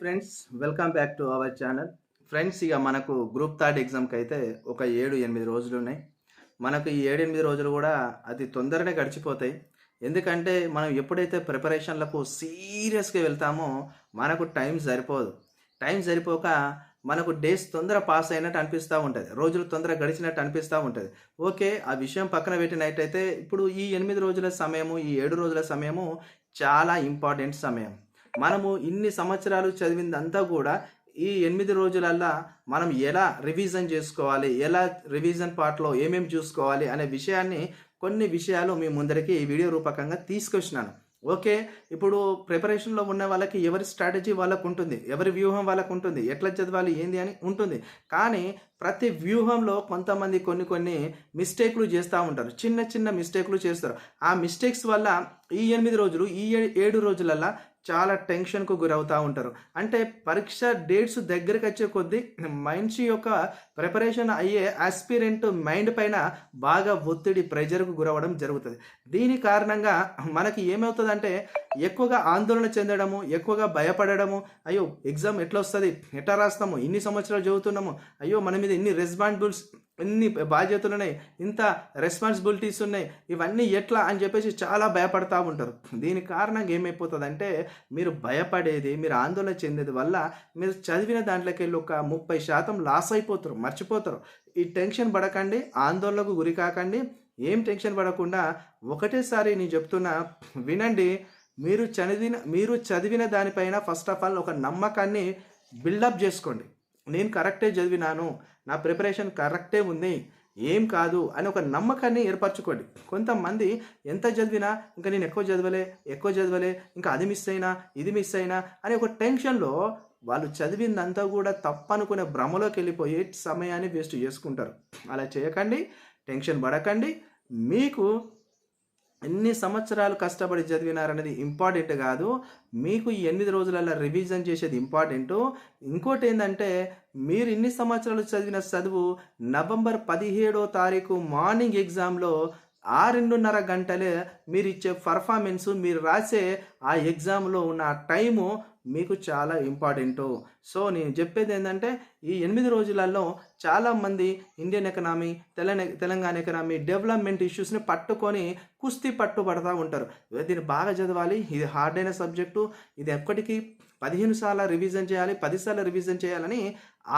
Friends welcome back to our channel. Friends ఇక మనకు group third ఎగ్జామ్కి అయితే ఒక ఏడు ఎనిమిది రోజులు ఉన్నాయి. మనకు ఈ ఏడు ఎనిమిది రోజులు కూడా అతి తొందరనే గడిచిపోతాయి. ఎందుకంటే మనం ఎప్పుడైతే ప్రిపరేషన్లకు సీరియస్గా వెళ్తామో మనకు టైం సరిపోదు. టైం సరిపోక మనకు డేస్ తొందర పాస్ అయినట్టు అనిపిస్తూ ఉంటుంది. రోజులు తొందర గడిచినట్టు అనిపిస్తూ ఉంటుంది. ఓకే ఆ విషయం పక్కన పెట్టినట్టయితే ఇప్పుడు ఈ ఎనిమిది రోజుల సమయము ఈ ఏడు రోజుల సమయము చాలా ఇంపార్టెంట్ సమయం. మనము ఇన్ని సంవత్సరాలు చదివిందంతా కూడా ఈ ఎనిమిది రోజులల్లా మనం ఎలా రివిజన్ చేసుకోవాలి ఎలా రివిజన్ పార్ట్లో ఏమేమి చూసుకోవాలి అనే విషయాన్ని కొన్ని విషయాలు మీ ముందరికి ఈ వీడియో రూపకంగా తీసుకొచ్చినాను. ఓకే? ఇప్పుడు ప్రిపరేషన్లో ఉన్న వాళ్ళకి ఎవరి స్ట్రాటజీ వాళ్ళకు ఉంటుంది ఎవరి వ్యూహం వాళ్ళకు ఉంటుంది ఎట్లా చదవాలి ఏంది అని ఉంటుంది. కానీ ప్రతి వ్యూహంలో కొంతమంది కొన్ని కొన్ని మిస్టేక్లు చేస్తూ ఉంటారు చిన్న చిన్న మిస్టేక్లు చేస్తారు. ఆ మిస్టేక్స్ వల్ల ఈ ఎనిమిది రోజులు ఈ ఏ- ఏడు రోజులల్లా చాలా టెన్షన్కు గురవుతూ ఉంటారు. అంటే పరీక్ష డేట్స్ దగ్గరికి వచ్చే కొద్దీ మనిషి యొక్క ప్రిపరేషన్ అయ్యే ఆస్పిరెంట్ మైండ్ పైన బాగా ఒత్తిడి ప్రెజర్కు గురవడం జరుగుతుంది. దీని కారణంగా మనకి ఏమవుతుందంటే ఎక్కువగా ఆందోళన చెందడము ఎక్కువగా భయపడడము అయ్యో ఎగ్జామ్ ఎట్లా వస్తుంది ఎట్లా రాస్తాము? ఇన్ని సంవత్సరాలు చదువుతున్నాము? అయ్యో మన మీద ఇన్ని రెస్పాన్సిబుల్స్ ఇన్ని బాధ్యతలు ఉన్నాయి ఇంత రెస్పాన్సిబిలిటీస్ ఉన్నాయి ఇవన్నీ ఎట్లా అని చెప్పేసి చాలా భయపడతా ఉంటారు. దీని కారణంగా ఏమైపోతుందంటే మీరు భయపడేది మీరు ఆందోళన చెందేది వల్ల మీరు చదివిన దాంట్లోకి వెళ్ళి ఒక ముప్పై శాతం లాస్ అయిపోతారు మర్చిపోతారు. ఈ టెన్షన్ పడకండి ఆందోళనకు గురి కాకండి. ఏం టెన్షన్ పడకుండా ఒకటేసారి నేను చెప్తున్నా వినండి. మీరు చదివిన మీరు చదివిన దానిపైన ఫస్ట్ ఆఫ్ ఆల్ ఒక నమ్మకాన్ని బిల్డప్ చేసుకోండి. నేను కరెక్టే చదివినాను నా ప్రిపరేషన్ కరెక్టే ఉంది ఏం కాదు అని ఒక నమ్మకాన్ని ఏర్పరచుకోండి. కొంతమంది ఎంత చదివినా ఇంకా నేను ఎక్కువ చదవలే ఎక్కువ చదవలే ఇంకా అది మిస్ అయినా ఇది మిస్ అయినా అనే ఒక టెన్షన్లో వాళ్ళు చదివిందంతా కూడా తప్పనుకునే భ్రమలోకి వెళ్ళిపోయి సమయాన్ని వేస్ట్ చేసుకుంటారు. అలా చేయకండి టెన్షన్ పడకండి. మీకు ఎన్ని సంవత్సరాలు కష్టపడి చదివినారనేది ఇంపార్టెంట్ కాదు. మీకు ఈ ఎనిమిది రోజులలో రివిజన్ చేసేది ఇంపార్టెంట్. ఇంకోటి ఏంటంటే మీరు ఇన్ని సంవత్సరాలు చదివిన చదువు నవంబర్ పదిహేడో తారీఖు మార్నింగ్ ఎగ్జామ్లో ఆ రెండున్నర గంటలే మీరు ఇచ్చే పర్ఫార్మెన్స్ మీరు రాసే ఆ ఎగ్జామ్లో ఉన్న ఆ టైము మీకు చాలా ఇంపార్టెంటు సో నేను చెప్పేది ఏంటంటే ఈ ఎనిమిది రోజులలో చాలామంది Indian economy Telangana Telangana economy development ఇష్యూస్ని పట్టుకొని కుస్తీ పట్టుబడతా ఉంటారు. దీన్ని బాగా చదవాలి ఇది హార్డ్ అయిన సబ్జెక్టు ఇది ఎప్పటికీ పదిహేను సార్లు రివిజన్ చేయాలి పదిసార్లు రివిజన్ చేయాలని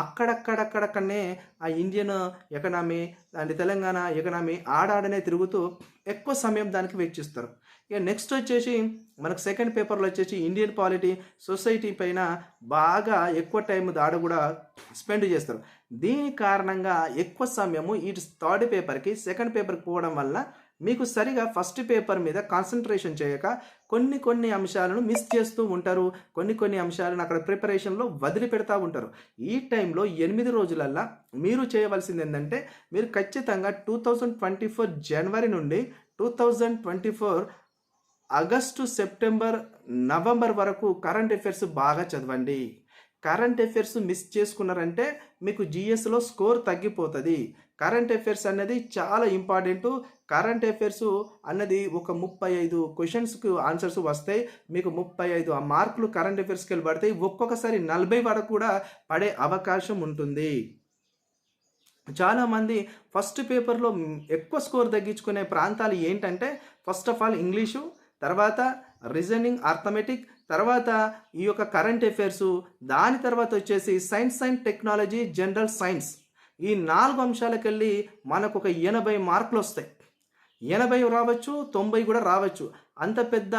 అక్కడక్కడక్కడక్కడనే ఆ Indian economy and Telangana economy ఆడాడనే తిరుగుతూ ఎక్కువ సమయం దానికి వెచ్చిస్తారు ఇక నెక్స్ట్ వచ్చేసి మనకు సెకండ్ పేపర్లో వచ్చేసి ఇండియన్ పాలిటీ సొసైటీ పైన బాగా ఎక్కువ టైం దాడ కూడా స్పెండ్ చేస్తారు. దీని కారణంగా ఎక్కువ సమయము ఈ థర్డ్ పేపర్కి సెకండ్ పేపర్కి పోవడం వల్ల మీకు సరిగా ఫస్ట్ పేపర్ మీద కాన్సన్ట్రేషన్ చేయక కొన్ని కొన్ని అంశాలను మిస్ చేస్తూ ఉంటారు. కొన్ని కొన్ని అంశాలను అక్కడ ప్రిపరేషన్లో వదిలిపెడతా ఉంటారు. ఈ టైంలో ఎనిమిది రోజులల్లా మీరు చేయవలసింది ఏంటంటే మీరు ఖచ్చితంగా two thousand twenty four January నుండి two thousand twenty four August September November వరకు కరెంట్ అఫైర్స్ బాగా చదవండి. కరెంట్ అఫైర్స్ మిస్ చేసుకున్నారంటే మీకు జిఎస్లో స్కోర్ తగ్గిపోతుంది. కరెంట్ అఫైర్స్ అనేది చాలా ఇంపార్టెంట్ కరెంట్ అఫైర్స్ అన్నది ఒక ముప్పై ఐదు క్వశ్చన్స్కి ఆన్సర్స్ వస్తాయి. మీకు ముప్పై ఐదు ఆ మార్కులు కరెంట్ అఫైర్స్కి వెళ్ళి పడతాయి ఒక్కొక్కసారి నలభై వరకు కూడా పడే అవకాశం ఉంటుంది. చాలామంది ఫస్ట్ పేపర్లో ఎక్కువ స్కోర్ తగ్గించుకునే ప్రాంతాలు ఏంటంటే ఫస్ట్ ఆఫ్ ఆల్ ఇంగ్లీషు తర్వాత రీజనింగ్ ఆర్థమెటిక్ తర్వాత ఈ యొక్క కరెంట్ అఫైర్స్ దాని తర్వాత వచ్చేసి science and technology general science ఈ నాలుగు అంశాలకెళ్ళి మనకు ఒక ఎనభై మార్కులు వస్తాయి. ఎనభై రావచ్చు తొంభై కూడా రావచ్చు. అంత పెద్ద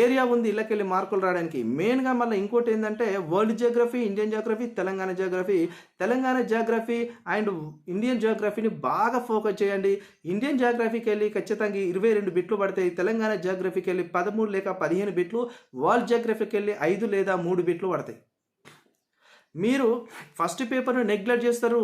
ఏరియా ఉంది ఇళ్ళకెళ్ళి మార్కులు రావడానికి మెయిన్గా మళ్ళీ ఇంకోటి ఏంటంటే world geography Indian geography Telangana geography Telangana geography and Indian జియోగ్రఫీని బాగా ఫోకస్ చేయండి. ఇండియన్ జియోగ్రఫీకి వెళ్ళి ఖచ్చితంగా ఇరవై రెండు బిట్లు పడతాయి తెలంగాణ జియోగ్రఫీకి వెళ్ళి పదమూడు లేక పదిహేను బిట్లు వరల్డ్ జియోగ్రఫీకి వెళ్ళి ఐదు లేదా మూడు బిట్లు పడతాయి. మీరు ఫస్ట్ పేపర్ను నెగ్లెక్ట్ చేస్తారు.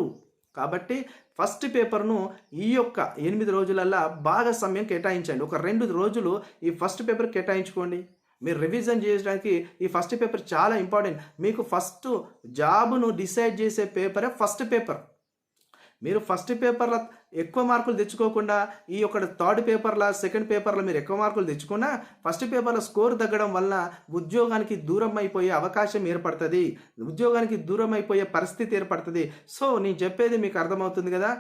కాబట్టి ఫస్ట్ పేపర్ను ఈ యొక్క ఎనిమిది రోజులల్లా బాగా సమయం కేటాయించండి. ఒక రెండు రోజులు ఈ ఫస్ట్ పేపర్ కేటాయించుకోండి. మీరు రివిజన్ చేయడానికి ఈ ఫస్ట్ పేపర్ చాలా ఇంపార్టెంట్ మీకు ఫస్ట్ జాబ్ను డిసైడ్ చేసే పేపరే ఫస్ట్ పేపర్ మీరు ఫస్ట్ పేపర్లో ఎక్కువ మార్కులు తెచ్చుకోకుండా ఈ యొక్క థర్డ్ పేపర్ల సెకండ్ పేపర్లో మీరు ఎక్కువ మార్కులు తెచ్చుకున్నా ఫస్ట్ పేపర్ల స్కోర్ తగ్గడం వల్ల ఉద్యోగానికి దూరం అయిపోయే అవకాశం ఏర్పడుతుంది. ఉద్యోగానికి దూరం అయిపోయే పరిస్థితి ఏర్పడుతుంది. సో నేను చెప్పేది మీకు అర్థమవుతుంది కదా?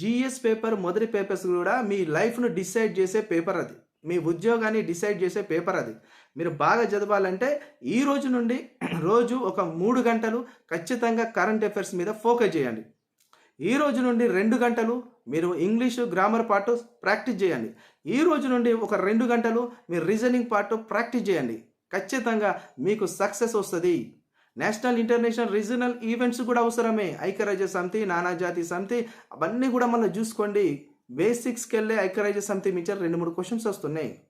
జిఎస్ పేపర్ మొదటి పేపర్స్ కూడా మీ లైఫ్ను డిసైడ్ చేసే పేపర్ అది. మీ ఉద్యోగాన్ని డిసైడ్ చేసే పేపర్ అది. మీరు బాగా చదవాలంటే ఈ రోజు నుండి రోజు ఒక మూడు గంటలు ఖచ్చితంగా కరెంట్ అఫైర్స్ మీద ఫోకస్ చేయండి. ఈ రోజు నుండి రెండు గంటలు మీరు ఇంగ్లీషు గ్రామర్ పార్ట్ ప్రాక్టీస్ చేయండి. ఈ రోజు నుండి ఒక రెండు గంటలు మీరు రీజనింగ్ పార్ట్ ప్రాక్టీస్ చేయండి. ఖచ్చితంగా మీకు సక్సెస్ వస్తుంది. నేషనల్ ఇంటర్నేషనల్ రీజనల్ ఈవెంట్స్ కూడా అవసరమే. ఐక్యరాజ్య సమితి నానాజాతి సమితి అవన్నీ కూడా మళ్ళీ చూసుకోండి. బేసిక్స్కి వెళ్ళే ఐక్యరాజ్య సమితి మించారు రెండు మూడు క్వశ్చన్స్ వస్తున్నాయి.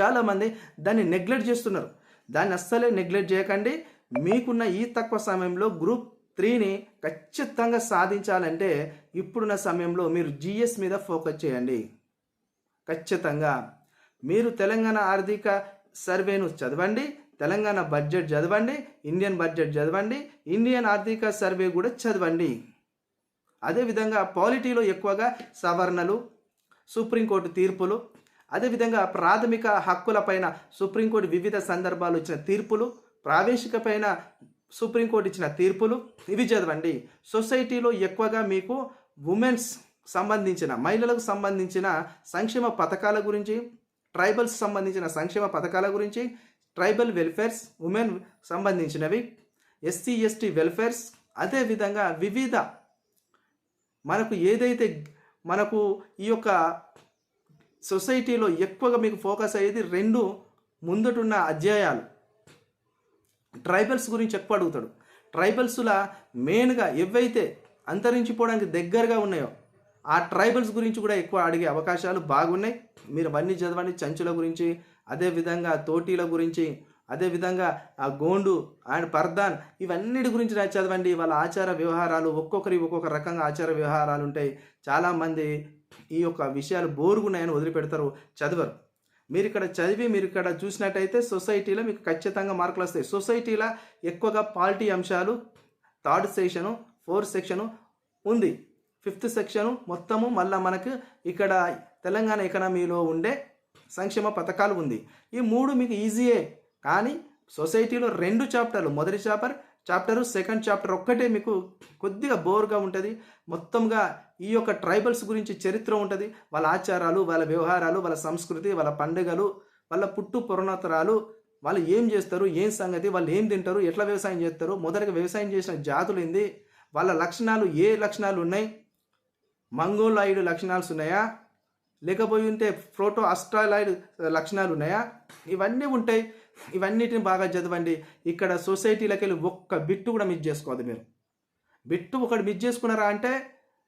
చాలామంది దాన్ని నెగ్లెక్ట్ చేస్తున్నారు. దాన్ని అస్సలే నెగ్లెక్ట్ చేయకండి. మీకున్న ఈ తక్కువ సమయంలో గ్రూప్ త్రీని ఖచ్చితంగా సాధించాలంటే ఇప్పుడున్న సమయంలో మీరు జిఎస్ మీద ఫోకస్ చేయండి. ఖచ్చితంగా. మీరు తెలంగాణ ఆర్థిక సర్వేను చదవండి తెలంగాణ బడ్జెట్ చదవండి ఇండియన్ బడ్జెట్ చదవండి ఇండియన్ ఆర్థిక సర్వే కూడా చదవండి. అదేవిధంగా పాలిటీలో ఎక్కువగా సవరణలు సుప్రీంకోర్టు తీర్పులు అదేవిధంగా ప్రాథమిక హక్కులపైన సుప్రీంకోర్టు వివిధ సందర్భాలు ఇచ్చిన తీర్పులు ప్రావేశికపైన సుప్రీంకోర్టు ఇచ్చిన తీర్పులు ఇవి చదవండి. సొసైటీలో ఎక్కువగా మీకు ఉమెన్స్ సంబంధించిన మహిళలకు సంబంధించిన సంక్షేమ పథకాల గురించి ట్రైబల్స్ సంబంధించిన సంక్షేమ పథకాల గురించి ట్రైబల్ వెల్ఫేర్స్ ఉమెన్ సంబంధించినవి ఎస్సీ ఎస్టీ వెల్ఫేర్స్ అదేవిధంగా వివిధ మనకు ఏదైతే మనకు ఈ యొక్క సొసైటీలో ఎక్కువగా మీకు ఫోకస్ అయ్యేది రెండు ముందుటున్న అధ్యాయాలు. ట్రైబల్స్ గురించి ఎక్కువ అడుగుతాడు. ట్రైబల్స్లా మెయిన్గా ఎవైతే అంతరించిపోవడానికి దగ్గరగా ఉన్నాయో ఆ ట్రైబల్స్ గురించి కూడా ఎక్కువ అడిగే అవకాశాలు బాగున్నాయి. మీరు అవన్నీ చదవండి. చంచుల గురించి అదేవిధంగా తోటీల గురించి అదేవిధంగా ఆ గోండు అండ్ పర్దాన్ ఇవన్నిటి గురించి నాకు చదవండి. వాళ్ళ ఆచార వ్యవహారాలు ఒక్కొక్కరి ఒక్కొక్క రకంగా ఆచార వ్యవహారాలు ఉంటాయి. చాలామంది ఈ యొక్క విషయాలు బోరుగున్నాయని వదిలిపెడతారు చదవరు. మీరు ఇక్కడ చదివి మీరు ఇక్కడ చూసినట్టయితే సొసైటీలో మీకు ఖచ్చితంగా మార్కులు వస్తాయి. సొసైటీలో ఎక్కువగా పాలిటీ అంశాలు థర్డ్ సెక్షను ఫోర్త్ సెక్షను ఉంది. ఫిఫ్త్ సెక్షను మొత్తము మళ్ళీ మనకు ఇక్కడ తెలంగాణ ఎకనామీలో ఉండే సంక్షేమ పథకాలు ఉంది. ఈ మూడు మీకు ఈజీయే. కానీ సొసైటీలో రెండు చాప్టర్లు. మొదటి చాప్టర్ చాప్టరు సెకండ్ చాప్టర్ ఒక్కటే మీకు కొద్దిగా బోర్గా ఉంటుంది. మొత్తంగా ఈ యొక్క ట్రైబల్స్ గురించి చరిత్ర ఉంటుంది. వాళ్ళ ఆచారాలు వాళ్ళ వ్యవహారాలు వాళ్ళ సంస్కృతి వాళ్ళ పండుగలు వాళ్ళ పుట్టు పురాణతరాలు వాళ్ళు ఏం చేస్తారు ఏం సంగతి వాళ్ళు ఏం తింటారు ఎట్లా వ్యవసాయం చేస్తారు మొదటగా వ్యవసాయం చేసిన జాతులు ఏంది వాళ్ళ లక్షణాలు ఏ లక్షణాలు ఉన్నాయి మంగోలాయిడ్ లక్షణాలు ఉన్నాయా లేకపోయి ఉంటే ప్రోటో అస్ట్రాలాయిడ్ లక్షణాలు ఉన్నాయా ఇవన్నీ ఉంటాయి. ఇవన్నిటిని బాగా చదవండి. ఇక్కడ సొసైటీలోకి వెళ్ళి ఒక్క బిట్టు కూడా మిస్ చేసుకోవద్దు మీరు. బిట్టు ఒకటి మిస్ చేసుకున్నారా అంటే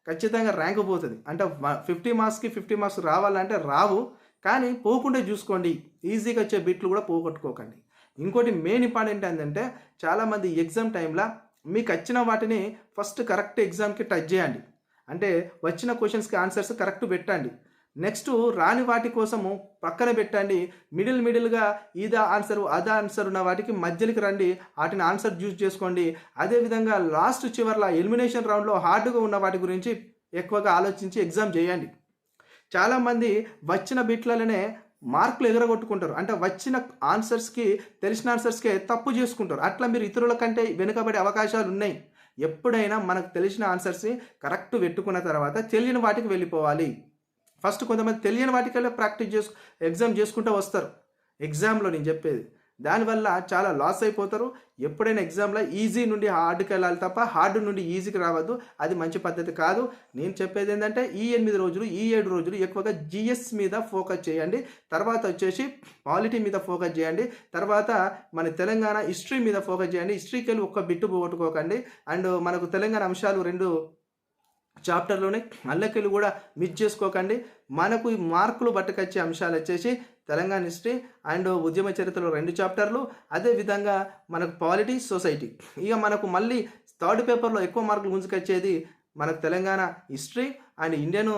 ఖచ్చితంగా ర్యాంక్ పోతుంది. అంటే ఫిఫ్టీ మార్క్స్కి ఫిఫ్టీ మార్క్స్ రావాలంటే రావు. కానీ పోకుండా చూసుకోండి. ఈజీగా వచ్చే బిట్లు కూడా పోగొట్టుకోకండి. ఇంకోటి మెయిన్ ఇంపార్టెంట్ ఏంటంటే చాలామంది ఎగ్జామ్ టైంలో మీకు వచ్చిన వాటిని ఫస్ట్ కరెక్ట్ ఎగ్జామ్కి టచ్ చేయండి. అంటే వచ్చిన క్వశ్చన్స్కి ఆన్సర్స్ కరెక్ట్ పెట్టండి. నెక్స్ట్ రాని వాటి కోసము పక్కన పెట్టండి. మిడిల్ మిడిల్గా ఇదా ఆన్సర్ అదా ఆన్సర్ ఉన్న వాటికి మధ్యలోకి రండి. వాటిని ఆన్సర్ చూస్ చేసుకోండి. అదేవిధంగా లాస్ట్ చివర్లో ఎలిమినేషన్ రౌండ్లో హార్డ్గా ఉన్న వాటి గురించి ఎక్కువగా ఆలోచించి ఎగ్జామ్ చేయండి. చాలామంది వచ్చిన బిట్లలోనే మార్కులు ఎగరగొట్టుకుంటారు. అంటే వచ్చిన ఆన్సర్స్కి తెలిసిన ఆన్సర్స్కే తప్పు చేసుకుంటారు. అట్లా మీరు ఇతరుల కంటే వెనుకబడే అవకాశాలు ఉన్నాయి. ఎప్పుడైనా మనకు తెలిసిన ఆన్సర్స్ని కరెక్ట్ పెట్టుకున్న తర్వాత తెలియని వాటికి వెళ్ళిపోవాలి. ఫస్ట్ కొంతమంది తెలియని వాటికల్లా ప్రాక్టీస్ చేసు ఎగ్జామ్ చేసుకుంటూ వస్తారు. ఎగ్జామ్లో నేను చెప్పేది దానివల్ల చాలా లాస్ అయిపోతారు. ఎప్పుడైనా ఎగ్జామ్లో ఈజీ నుండి హార్డ్కి వెళ్ళాలి తప్ప హార్డ్ నుండి ఈజీకి రావద్దు. అది మంచి పద్ధతి కాదు. నేను చెప్పేది ఏంటంటే ఈ ఎనిమిది రోజులు ఈ ఏడు రోజులు ఎక్కువగా జిఎస్ మీద ఫోకస్ చేయండి. తర్వాత వచ్చేసి పాలిటీ మీద ఫోకస్ చేయండి. తర్వాత మన తెలంగాణ హిస్టరీ మీద ఫోకస్ చేయండి. హిస్టరీకి వెళ్ళి ఒక్క బిట్టు పోగొట్టుకోకండి. అండ్ మనకు తెలంగాణ అంశాలు రెండు చాప్టర్లోనే అల్లకిలు కూడా మిస్ చేసుకోకండి. మనకు ఈ మార్కులు పట్టుకొచ్చే అంశాలు వచ్చేసి తెలంగాణ హిస్టరీ అండ్ ఉద్యమ చరిత్రలో రెండు చాప్టర్లు అదేవిధంగా మనకు పాలిటీ సొసైటీ. ఇక మనకు మళ్ళీ థర్డ్ పేపర్లో ఎక్కువ మార్కులు గుంజుకొచ్చేది మనకు Telangana history and Indian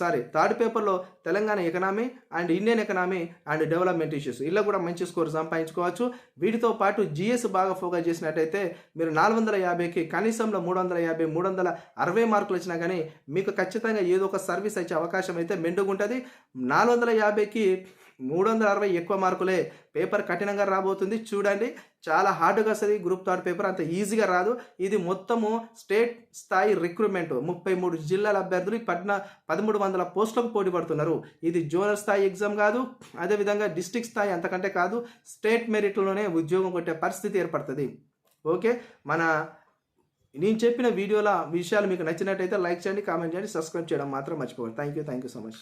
sorry third పేపర్లో Telangana economy and Indian economy and development issues. ఇలా కూడా మంచి స్కోర్ సంపాదించుకోవచ్చు. వీటితో పాటు జిఎస్ బాగా ఫోకస్ చేసినట్టయితే మీరు నాలుగు వందల యాభైకి కనీసంలో మూడు వందల యాభై మూడు వందల అరవై మార్కులు వచ్చినా కానీ మీకు ఖచ్చితంగా ఏదో ఒక సర్వీస్ వచ్చే అవకాశం అయితే మెండుగుంటుంది. నాలుగు వందల యాభైకి మూడు వందల అరవై ఎక్కువ మార్కులే. పేపర్ కఠినంగా రాబోతుంది. చూడండి. చాలా హార్డ్గా వస్తుంది. గ్రూప్ థర్డ్ పేపర్ అంత ఈజీగా రాదు. ఇది మొత్తము స్టేట్ స్థాయి రిక్రూట్మెంట్. ముప్పై మూడు జిల్లాల అభ్యర్థులు పద్నా పదమూడు వందల పోస్టులకు పోటీ పడుతున్నారు. ఇది జోనల్ స్థాయి ఎగ్జామ్ కాదు. అదేవిధంగా డిస్టిక్ స్థాయి అంతకంటే కాదు. స్టేట్ మెరిట్లోనే ఉద్యోగం కొట్టే పరిస్థితి ఏర్పడుతుంది. ఓకే? మన నేను చెప్పిన వీడియోల విషయాలు మీకు నచ్చినట్టయితే లైక్ చేయండి కామెంట్ చేయండి సబ్స్క్రైబ్ చేయడం మాత్రం మర్చిపోకండి thank you thank you so much.